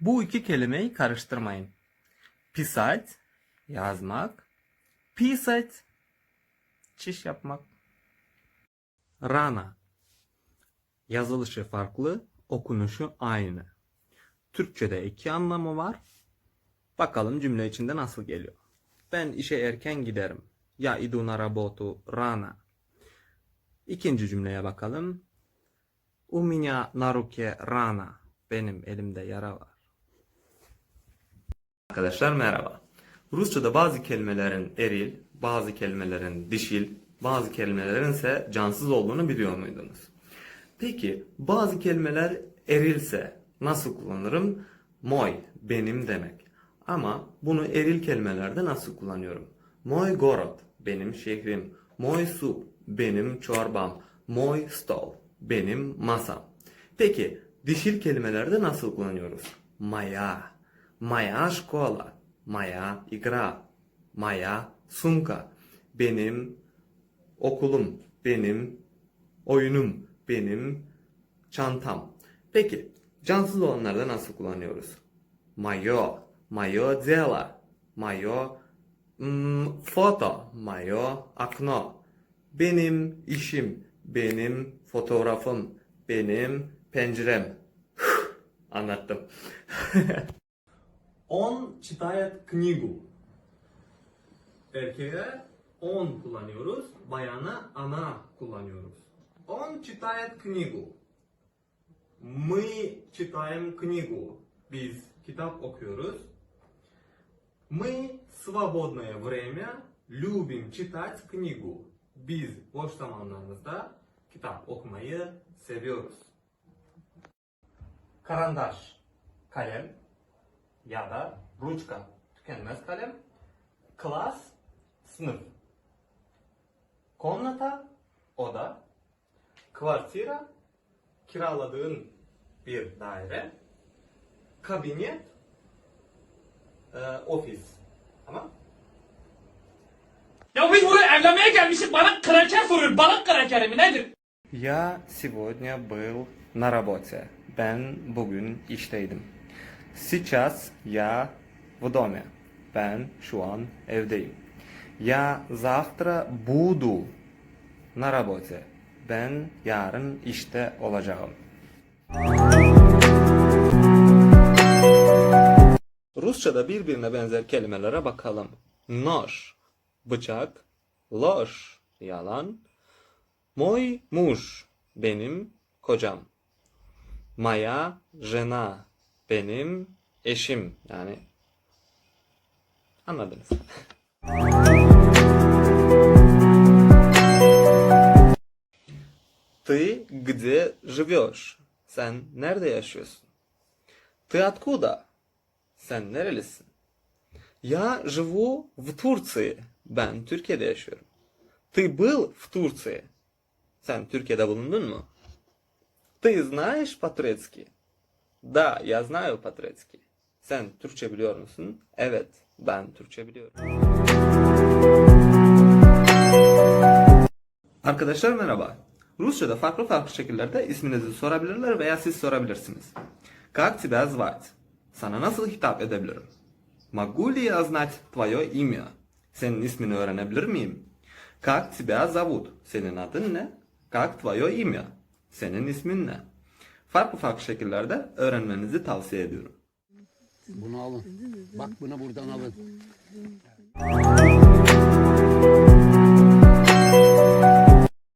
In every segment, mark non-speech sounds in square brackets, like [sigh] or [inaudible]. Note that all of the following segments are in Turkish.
Bu iki kelimeyi karıştırmayın. Pisать, yazmak. Писать, çiş yapmak. Rana. Yazılışı farklı, okunuşu aynı. Türkçe'de iki anlamı var. Bakalım cümle içinde nasıl geliyor. Ben işe erken giderim. Ya idu na работу rana. İkinci cümleye bakalım. У меня на руке рана. Benim elimde yara var. Arkadaşlar merhaba. Rusça'da bazı kelimelerin eril, bazı kelimelerin dişil, bazı kelimelerin ise cansız olduğunu biliyor muydunuz? Peki bazı kelimeler erilse nasıl kullanırım? Moy, benim demek. Ama bunu eril kelimelerde nasıl kullanıyorum? Moy gorod, benim şehrim. Moy sup, benim çorbam. Moy stol, benim masam. Peki dişil kelimelerde nasıl kullanıyoruz? Maya, моя школа, моя игра, моя сумка, benim okulum, benim oyunum, benim çantam. Peki cansız olanlarda nasıl kullanıyoruz? Moje, moje дело, moje mm, foto, moje окно. Benim işim, benim fotoğrafım, benim pencerem. Anlattım. [laughs] Он читает книгу. Erkeğe on kullanıyoruz, bayana ana kullanıyoruz. Он читает книгу. Мы читаем книгу. Biz kitap okuyoruz. Мы свободное время любим читать книгу. Biz boş zamanlarımızda kitap okumayı seviyoruz. Karandaş, kalem ya da ruçka, tükenmez kalem. Klas, sınıf. Komnata, oda. Kvartira, kiraladığın bir daire. Kabinet, e, ofis. Tamam? Ya biz buraya evlenmeye gelmişiz bana kraker soruyor. Balık krakeri mi nedir? Я сегодня был на работе. Ben bugün işteydim. Сейчас я в доме. Ben şu an evdeyim. Я завтра буду на работе. Ben yarın işte olacağım. Rusça'da birbirine benzer kelimelere bakalım. Nож, bıçak, ложь, yalan, Мой муж, benim kocam. Моя жена, benim eşim. Yani anladınız. Ты где живешь? Sen nerede yaşıyorsun? Ты откуда? Sen nerelisin? Я живу в Турции. Ben Türkiye'de yaşıyorum. Ты был в Турции? Sen Türkiye'de bulundun mu? Ты знаешь по-турецки? Да, я знаю по-турецки. Sen Türkçe biliyor musun? Evet, ben Türkçe biliyorum. Arkadaşlar merhaba. Rusça'da farklı farklı şekillerde isminizi sorabilirler veya siz sorabilirsiniz. Как тебя звать? Sana nasıl hitap edebilirim? Могу ли я знать твое имя? Senin ismini öğrenebilir miyim? Как тебя zовут? Senin adın ne? Как твое имя? Senin ismin ne? Farklı farklı şekillerde öğrenmenizi tavsiye ediyorum. Bunu alın. Bak bunu buradan alın.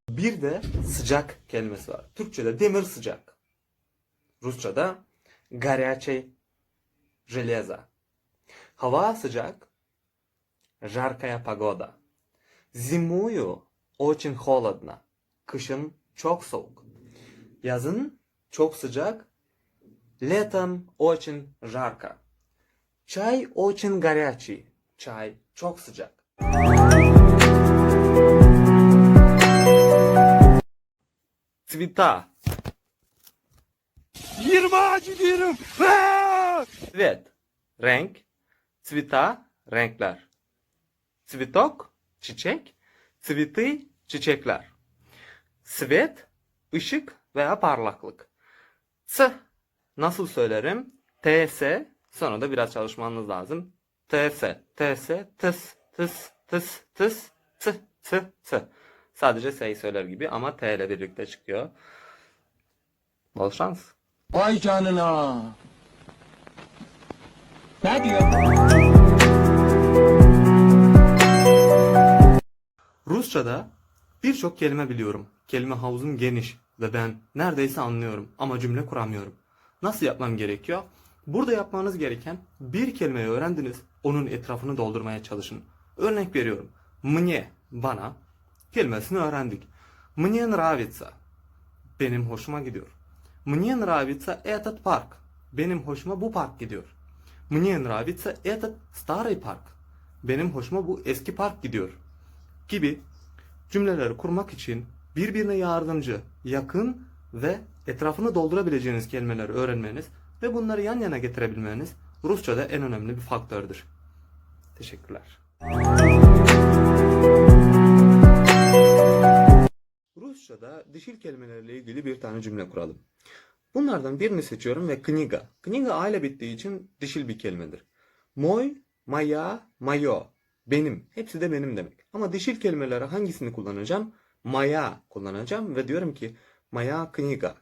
Bir de sıcak kelimesi var. Türkçe'de demir sıcak. Rusça'da горячий железо. Hava sıcak. Жаркая погода. Зимою очень холодно. Kışın çok soğuk. Yazın çok sıcak. Летом очень жарко. Çay очень горячий. Çay çok sıcak. Цвета. 20 ağacı diyorum. Aa! Цвет. Renk. Цвета. Renkler. Цветок. Çiçek. Цветы. Çiçekler. Svet. ışık veya parlaklık. S. Nasıl söylerim? TS sonra da biraz çalışmanız lazım. TS, TS, tıs, tıs, tıs, tıs, tı, tı, tı. Sadece S'yi söyler gibi ama T ile birlikte çıkıyor. Bol şans. Vay canına. Ne diyor? Rusça'da birçok kelime biliyorum. Kelime havuzum geniş ve ben neredeyse anlıyorum ama cümle kuramıyorum. Nasıl yapmam gerekiyor? Burada yapmanız gereken bir kelimeyi öğrendiniz, onun etrafını doldurmaya çalışın. Örnek veriyorum. Мне, bana kelimesini öğrendik. Мне нравится, benim hoşuma gidiyor. Мне нравится этот парк, benim hoşuma bu park gidiyor. Мне нравится этот старый парк, benim hoşuma bu eski park gidiyor gibi cümleleri kurmak için birbirine yardımcı, yakın ve etrafını doldurabileceğiniz kelimeleri öğrenmeniz ve bunları yan yana getirebilmeniz Rusça'da en önemli bir faktördür. Teşekkürler. Rusça'da dişil kelimelerle ilgili bir tane cümle kuralım. Bunlardan birini seçiyorum ve kniga. Kniga aile bittiği için dişil bir kelimedir. Moy, maya, mayo. Benim. Hepsi de benim demek. Ama dişil kelimelere hangisini kullanacağım? Maya kullanacağım ve diyorum ki maya kniga.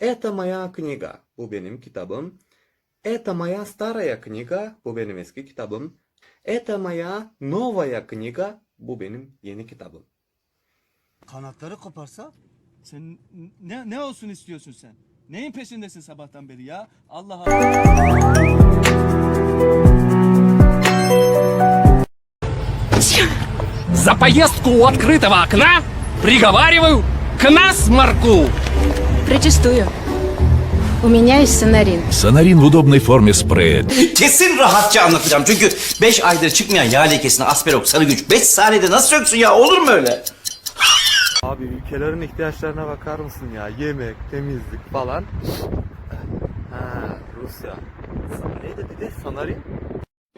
Это моя kniga. Bu benim kitabım. Это моя старая kniga. Bu benim eski kitabım. Это моя новая kniga. Bu benim yeni kitabım. Kanatları koparsa? Sen ne ne olsun istiyorsun sen? Neyin peşindesin sabahtan beri ya? Allah Allah. [laughs] За поездку у открытого окна приговариваю к насморку. Прочистую. У меня есть сценарий. Санарин в удобной форме спрея. Kesin rahatça anlatacağım. Çünkü 5 aydır çıkmayan yağ lekesine Asperok sarı güç 5 saniyede nasıl söksün ya? Olur mu öyle? Abi ülkelerin ihtiyaçlarına bakar mısın ya? Yemek, temizlik falan. Ha, Rusya. Neydi dedi? Sanarin?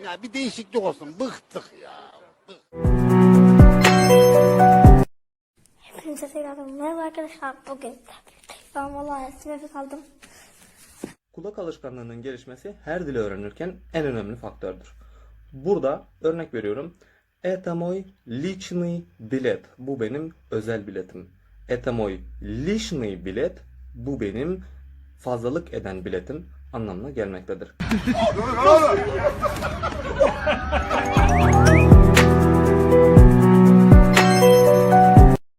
Ya bir değişiklik olsun. Bıktık ya. Hepinize tekrardan merhaba arkadaşlar. Bugün ben vallahi nefes aldım. Kulak alışkanlığının gelişmesi her dili öğrenirken en önemli faktördür. Burada örnek veriyorum. Это мой личный билет. Bu benim özel biletim. Это мой личный билет. Bu benim fazlalık eden biletim anlamına gelmektedir.